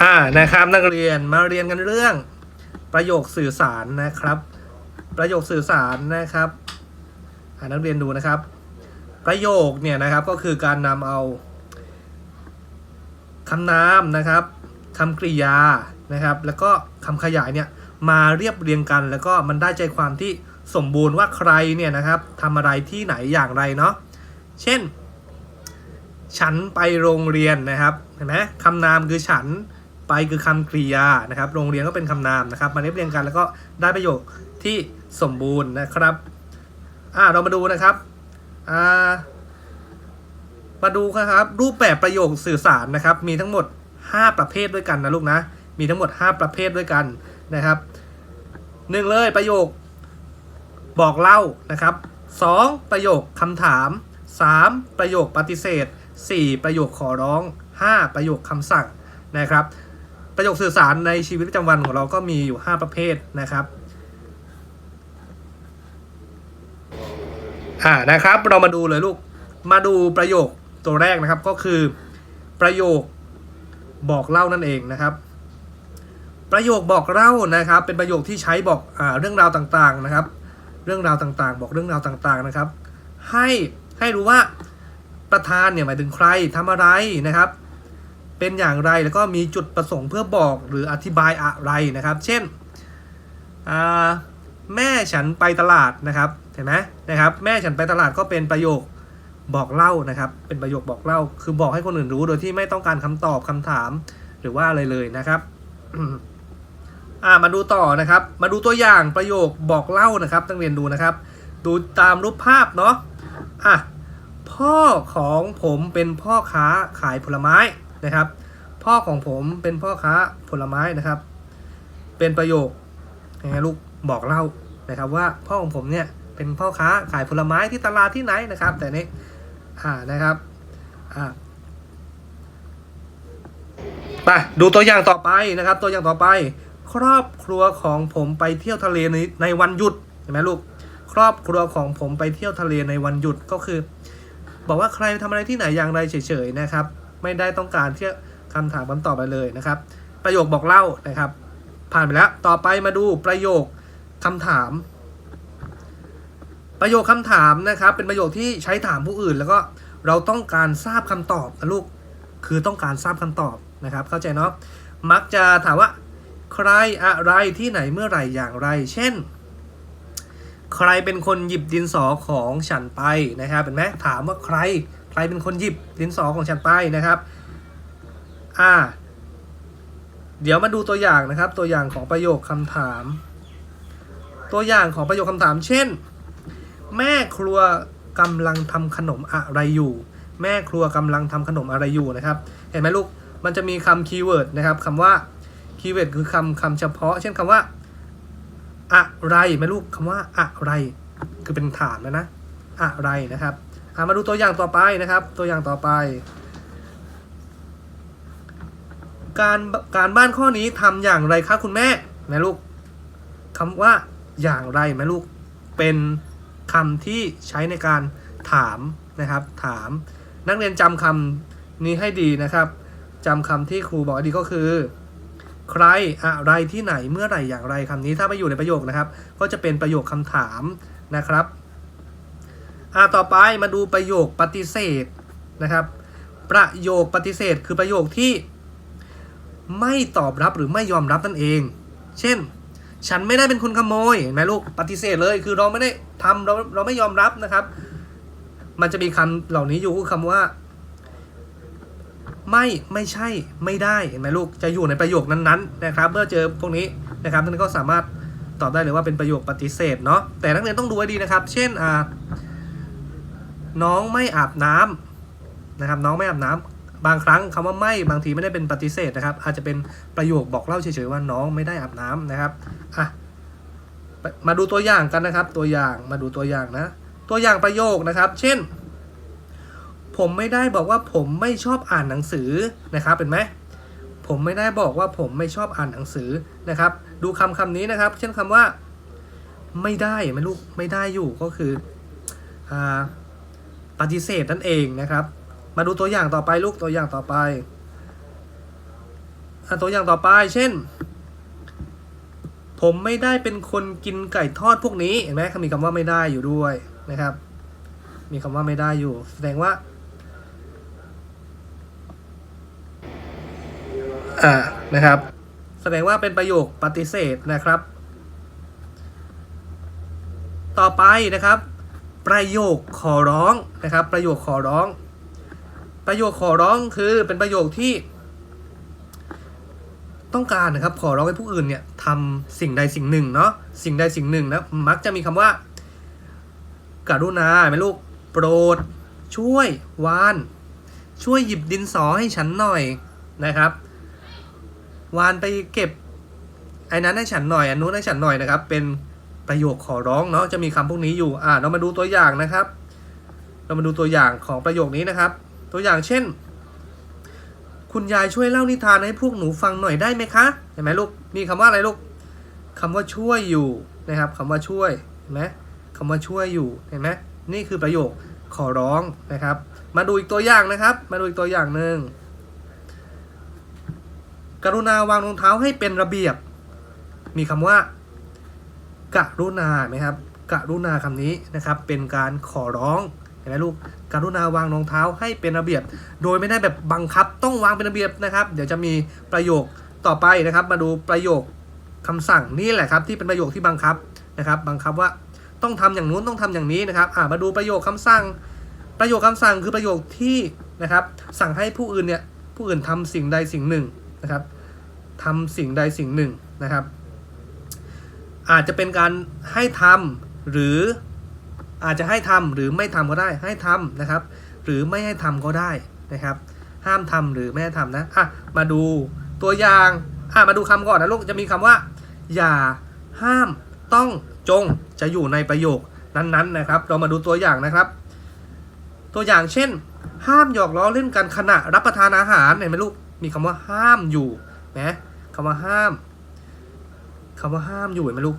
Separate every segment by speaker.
Speaker 1: อ่านะครับนักเรียนมาเรียนกันเรื่อง ประโยคสื่อสารนะครับ ประโยคสื่อสารนะครับอ่านักเรียนดูนะครับ ประโยคเนี่ยนะครับก็คือการนำเอาคำนามนะครับคำกริยานะครับ แล้วก็คำขยายเนี่ยมาเรียบเรียงกัน แล้วก็มันได้ใจความที่สมบูรณ์ว่าใครเนี่ยนะครับทำอะไรที่ไหนอย่างไรเนาะเช่น ฉันไปโรงเรียนนะครับเห็นไหมคำนามคือฉัน ไปคือคำกริยานะครับ โรงเรียนก็เป็นคำนามนะครับ มาเรียบเรียงกันแล้วก็ได้ประโยคที่สมบูรณ์นะครับอ่าเรามาดูนะครับอ่ามาดูครับ รูปแบบประโยคสื่อสารนะครับ มีทั้งหมด 5 ประเภทด้วยกันนะลูกนะ มีทั้งหมด 5 ประเภทด้วยกันนะครับหนึ่งเลยประโยคบอกเล่านะครับสองประโยคคำถาม3ประโยคปฏิเสธ4ประโยคขอร้อง5ประโยคคำสั่งนะครับ ประโยคสื่อสารในชีวิตประจำวันของเราก็มีอยู่ 5 ประเภทนะครับอ่านะครับ เรามาดูเลยลูก มาดูประโยคตัวแรกนะครับก็คือประโยคบอกเล่านั่นเองนะครับ ประโยคบอกเล่านะครับ เป็นประโยคที่ใช้บอกอ่าเรื่องราวต่างๆนะครับ เรื่องราวต่างๆ บอกเรื่องราวต่างๆนะครับ ให้ให้รู้ว่าประธานเนี่ยหมายถึงใครทำอะไรนะครับ เป็นอย่างไรแล้วก็มีจุดประสงค์เพื่อบอกหรืออธิบายอะไรนะครับ เช่นแม่ฉันไปตลาดนะครับเห็นไหมนะครับ แม่ฉันไปตลาดก็เป็นประโยคบอกเล่านะครับ เป็นประโยคบอกเล่า คือบอกให้คนอื่นรู้โดยที่ไม่ต้องการคำตอบคำถามหรือว่าอะไรเลยนะครับอ่ามาดูต่อนะครับ มาดูตัวอย่างประโยคบอกเล่านะครับต้องเรียนดูนะครับ ดูตามรูปภาพเนาะอะพ่อของผมเป็นพ่อค้าขายผลไม้ นะครับ พ่อของผมเป็นพ่อค้าผลไม้นะครับ เป็นประโยคยังไงลูกบอกเล่านะครับ ว่าพ่อของผมเนี่ยเป็นพ่อค้าขายผลไม้ที่ตลาดที่ไหนนะครับ แต่นี่อ่านะครับอ่าไปดูตัวอย่างต่อไปนะครับ ตัวอย่างต่อไป ครอบครัวของผมไปเที่ยวทะเลในในวันหยุดเห็นไหมลูกครอบครัวของผมไปเที่ยวทะเลในวันหยุดก็คือ บอกว่าใครทำอะไรที่ไหนอย่างไรเฉยๆนะครับ ไม่ได้ต้องการที่คำถามคำตอบไปเลยนะครับ ประโยคบอกเล่านะครับ ผ่านไปแล้ว ต่อไปมาดูประโยคคำถาม ประโยคคำถามนะครับ เป็นประโยคที่ใช้ถามผู้อื่น แล้วก็เราต้องการทราบคำตอบนะลูกคือต้องการทราบคำตอบนะครับ เข้าใจเนาะมักจะถามว่า ใครอะไรที่ไหนเมื่อไหร่อย่างไร เช่น ใครเป็นคนหยิบดินสอของฉันไปนะครับเห็นไหมถามว่าใคร ใครเป็นคนหยิบดินสอของฉันไปนะครับ อ่า เดี๋ยวมาดูตัวอย่างนะครับ ตัวอย่างของประโยคคำถาม ตัวอย่างของประโยคคำถาม เช่น แม่ครัวกำลังทำขนมอะไรอยู่ แม่ครัวกำลังทำขนมอะไรอยู่นะครับ เห็นไหมลูก มันจะมีคำคีย์เวิร์ดนะครับคำว่าคีย์เวิร์ดคือคำคำเฉพาะ เช่นคำว่า อะไรไหมลูกคำว่าอะไร คือเป็นถามแล้วนะ อะไรนะครับ มาดูตัวอย่างต่อไปนะครับ ตัวอย่างต่อไป การการบ้านข้อนี้ทำอย่างไรคะคุณแม่นะลูกคำว่าอย่างไรไหมลูกเป็นคำที่ใช้ในการถามนะครับ ถาม นักเรียนจำคำนี้ให้ดีนะครับจำคำที่ครูบอกดีก็คือ ใครอะไรที่ไหนเมื่อไหร่อย่างไรคำนี้ถ้าไม่อยู่ในประโยคนะครับ ก็จะเป็นประโยคคำถามนะครับ อ่าต่อไปมาดูประโยคปฏิเสธนะครับ ประโยคปฏิเสธคือประโยคที่ ไม่ตอบรับหรือไม่ยอมรับนั่นเอง เช่น ฉันไม่ได้เป็นคนขโมยนไหมลูกปฏิเสธเลย คือเราไม่ได้ทำเราเราไม่ยอมรับนะครับ มันจะมีคำเหล่านี้อยู่คือคำว่า ไม่ไม่ใช่ไม่ได้เห็นไหมลูกจะอยู่ในประโยคนั้นๆนะครับ เมื่อเจอพวกนี้นะครับท่านก็สามารถตอบได้เลยว่าเป็นประโยคปฏิเสธเนาะแต่นักเรียนต้องดูให้ดีนะครับ เช่นอ่า น้องไม่อาบน้ำนะครับน้องไม่อาบน้ำบางครั้งคำว่าไม่บางทีไม่ได้เป็นปฏิเสธนะครับ อาจจะเป็นประโยคบอกเล่าเฉยๆว่าน้องไม่ได้อาบน้ำนะครับอะมาดูตัวอย่างกันนะครับ ตัวอย่างมาดูตัวอย่างนะ ตัวอย่างประโยคนะครับ เช่น ผมไม่ได้บอกว่าผมไม่ชอบอ่านหนังสือนะครับเป็นไหมผมไม่ได้บอกว่าผมไม่ชอบอ่านหนังสือนะครับ ดูคำคำนี้นะครับ เช่นคำว่า ไม่ได้ไหมลูกไม่ได้อยู่ก็คืออ่า ปฏิเสธนั่นเองนะครับ มาดูตัวอย่างต่อไปลูกตัวอย่างต่อไปอตัวอย่างต่อไป เช่น ผมไม่ได้เป็นคนกินไก่ทอดพวกนี้เห็นไหมเขามีคำว่าไม่ได้อยู่ด้วยนะครับ มีคำว่าไม่ได้อยู่ แสดงว่าอ่านะครับ แสดงว่าเป็นประโยคปฏิเสธนะครับ ต่อไปนะครับ ประโยคขอร้องนะครับ ประโยคขอร้อง ประโยคขอร้องคือเป็นประโยคที่ ต้องการนะครับขอร้องให้ผู้อื่นเนี่ยทำสิ่งใดสิ่งหนึ่งเนาะสิ่งใดสิ่งหนึ่งนะมักจะมีคำว่ากรุณาไหมลูกโปรด ช่วยวาน ช่วยหยิบดินสอให้ฉันหน่อยนะครับ วานไปเก็บไอ้นั้นให้ฉันหน่อยอันนู้นให้ฉันหน่อยนะครับ เป็น ประโยคขอร้องเนาะจะมีคำพวกนี้อยู่ อ่า เรามาดูตัวอย่างนะครับ เรามาดูตัวอย่างของประโยคนี้นะครับ ตัวอย่างเช่น คุณยายช่วยเล่านิทานให้พวกหนูฟังหน่อยได้ไหมคะเห็นไหมลูกมีคำว่าอะไรลูกคำว่าช่วยอยู่นะครับคำว่าช่วยเห็นไหมคำว่าช่วยอยู่เห็นไหมนี่คือประโยคขอร้องนะครับ มาดูอีกตัวอย่างนะครับ มาดูอีกตัวอย่างหนึ่งกรุณาวางรองเท้าให้เป็นระเบียบ มีคำว่า กรุณาไหมครับกรุณาคำนี้นะครับ เป็นการขอร้องเห็นไหมลูกกรุณาวางรองเท้าให้เป็นระเบียบ โดยไม่ได้แบบบังคับต้องวางเป็นระเบียบนะครับ เดี๋ยวจะมีประโยคต่อไปนะครับ มาดูประโยคคำสั่งนี่แหละครับที่เป็นประโยคที่บังคับนะครับ บังคับว่าต้องทำอย่างนู้นต้องทำอย่างนี้นะครับอ่ามาดูประโยคคำสั่ง ประโยคคำสั่งคือประโยคที่นะครับ สั่งให้ผู้อื่นเนี่ยผู้อื่นทำสิ่งใดสิ่งหนึ่งนะครับทำสิ่งใดสิ่งหนึ่งนะครับ อาจจะเป็นการให้ทำหรืออาจจะให้ทำหรือไม่ทำก็ได้ให้ทำนะครับ หรือไม่ให้ทำก็ได้นะครับ ห้ามทำหรือไม่ให้ทำนะอะมาดูตัวอย่างอะมาดูคำก่อนนะลูกจะมีคำว่า อย่าห้ามต้องจงจะอยู่ในประโยคนั้นๆนะครับ เรามาดูตัวอย่างนะครับ ตัวอย่างเช่น ห้ามหยอกล้อเล่นกันขณะรับประทานอาหารเห็นไหมลูกมีคำว่าห้ามอยู่นะคำว่าห้าม คำว่าห้ามอยู่เห็นไหมลูก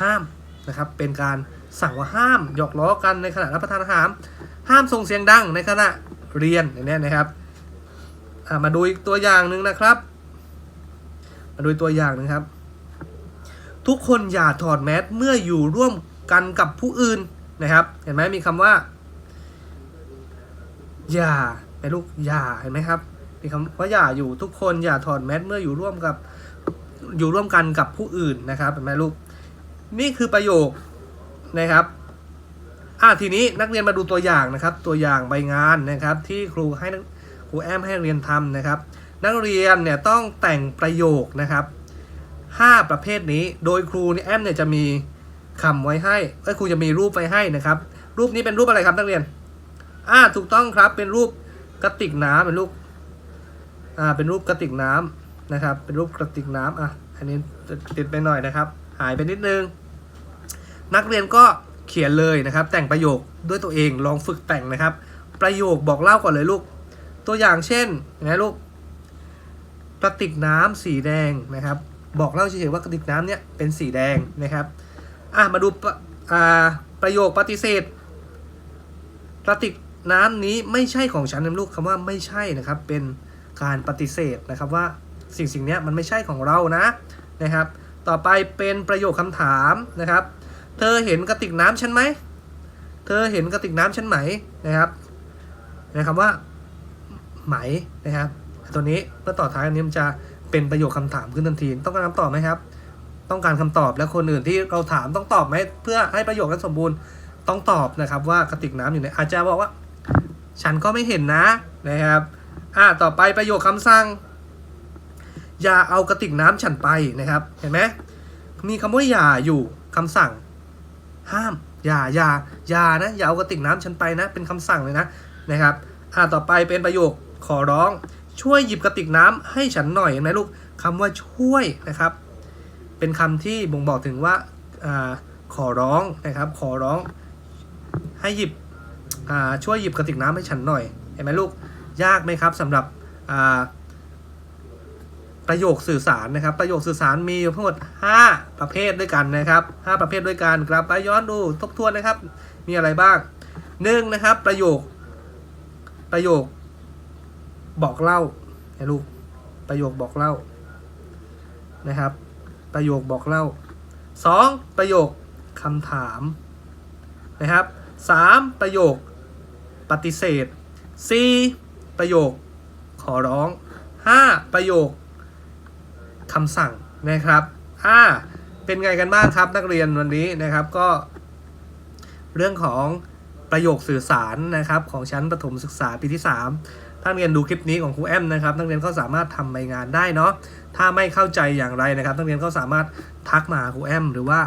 Speaker 1: ห้ามนะครับ เป็นการสั่งว่าห้ามหยอกล้อกันในขณะรับประทานอาหาร ห้ามส่งเสียงดังในขณะเรียนอย่างนี้นะครับมาดูอีกตัวอย่างหนึ่งนะครับ มาดูตัวอย่างหนึงครับ ทุกคนอย่าถอดแมสเมื่ออยู่ร่วมกันกับผู้อื่นนะครับ เห็นไหมมีคำว่า อย่าไอ้ลูกอย่าเห็นไหมครับ มีคำว่าอย่าอยู่ทุกคนอย่าถอดแมสเมื่ออยู่ร่วมกับ อยู่ร่วมกันกับผู้อื่นนะครับเห็นไหมลูกนี่คือประโยคนะครับอะทีนี้นักเรียนมาดูตัวอย่างนะครับ ตัวอย่างใบงานนะครับ ที่ครูให้นักครูแอมให้เรียนทำนะครับ นักเรียนเนี่ยต้องแต่งประโยคนะครับห้าประเภทนี้โดยครูเนี่ยแอมเนี่ยจะมีคำไว้ให้เอ้ยครูจะมีรูปไว้ให้นะครับ รูปนี้เป็นรูปอะไรครับนักเรียนอ่าถูกต้องครับเป็นรูปกระติกน้ำเป็นรูปอ่าเป็นรูปกระติกน้ำ นะครับ เป็นรูปกระติกน้ำอะอันนี้ติดไปหน่อยนะครับ หายไปนิดนึง นักเรียนก็เขียนเลยนะครับ แต่งประโยคด้วยตัวเองลองฝึกแต่งนะครับ ประโยคบอกเล่าก่อนเลยลูก ตัวอย่างเช่นนไหมลูกกระติกน้ำสีแดงนะครับ บอกเล่าเฉยๆว่ากระติกน้ำเนี่ยเป็นสีแดงนะครับอะมาดูประอ่าประโยคปฏิเสธกระติกน้ำนี้ไม่ใช่ของฉันนะลูกคำว่าไม่ใช่นะครับ เป็นการปฏิเสธนะครับว่า สิ่งสิ่งนี้มันไม่ใช่ของเรานะนะครับ ต่อไปเป็นประโยคคำถามนะครับ เธอเห็นกระติกน้ำฉันไหม เธอเห็นกระติกน้ำฉันไหมนะครับนะครับว่าไหมนะครับ ตัวนี้เมื่อต่อท้ายอันนี้มันจะเป็นประโยคคำถามขึ้นทันทีต้องการคำตอบไหมครับ ต้องการคำตอบและคนอื่นที่เราถามต้องตอบไหมเพื่อให้ประโยคนั้นสมบูรณ์ต้องตอบนะครับว่ากระติกน้ำอยู่ในอาจจะบอกว่า ฉันก็ไม่เห็นนะนะครับอ่าต่อไปประโยคคำสั่ง อย่าเอากระติกน้ำฉันไปนะครับ เห็นไหมมีคำว่าอย่าอยู่คำสั่ง ห้าม อย่าอย่าอย่านะอย่าเอากระติกน้ำฉันไปนะ เป็นคำสั่งเลยนะนะครับ อ่าต่อไปเป็นประโยคขอร้อง ช่วยหยิบกระติกน้ำให้ฉันหน่อยเห็นไหมลูกคำว่าช่วยนะครับ เป็นคำที่บ่งบอกถึงว่าอ่าขอร้องนะครับ ขอร้อง ให้หยิบอ่าช่วยหยิบกระติกน้ำให้ฉันหน่อยเห็นไหมลูกยากไหมครับสำหรับอ่า ประโยคสื่อสารนะครับ ประโยคสื่อสารมีอยู่ทั้งหมด 5 ประเภทด้วยกันนะครับ 5 ประเภทด้วยกันกลับไปย้อนดูทบทวนนะครับ มีอะไรบ้างหนึ่งนะครับ ประโยค ประโยค บอกเล่าไอ้ลูกประโยคบอกเล่านะครับ ประโยคบอกเล่า 2. ประโยคคำถามนะครับ 3. ประโยคปฏิเสธ 4. ประโยคขอร้อง 5. ประโยค คำสั่งนะครับ อ่า เป็นไงกันบ้างครับนักเรียนวันนี้นะครับก็ เรื่องของประโยคสื่อสารนะครับ ของชั้นประถมศึกษาปีที่ 3 ถ้านเรียนดูคลิปนี้ของครูแอมนะครับ นักเรียนก็สามารถทำใบงานได้เนาะถ้าไม่เข้าใจอย่างไรนะครับ นักเรียนก็สามารถทักมาหาครูแอมหรือว่า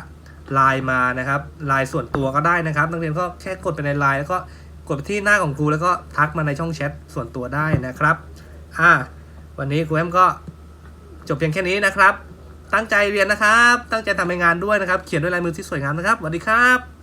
Speaker 1: ไลน์มานะครับไลน์ส่วนตัวก็ได้นะครับ นักเรียนก็แค่กดไปในไลน์แล้วก็กดไปที่หน้าของครูแล้วก็ทักมาในช่องแชทส่วนตัวได้นะครับ อ่า วันนี้ครูแอมก็ จบเพียงแค่นี้นะครับ ตั้งใจเรียนนะครับ ตั้งใจทำใบงานด้วยนะครับ เขียนด้วยลายมือที่สวยงามนะครับสวัสดีครับ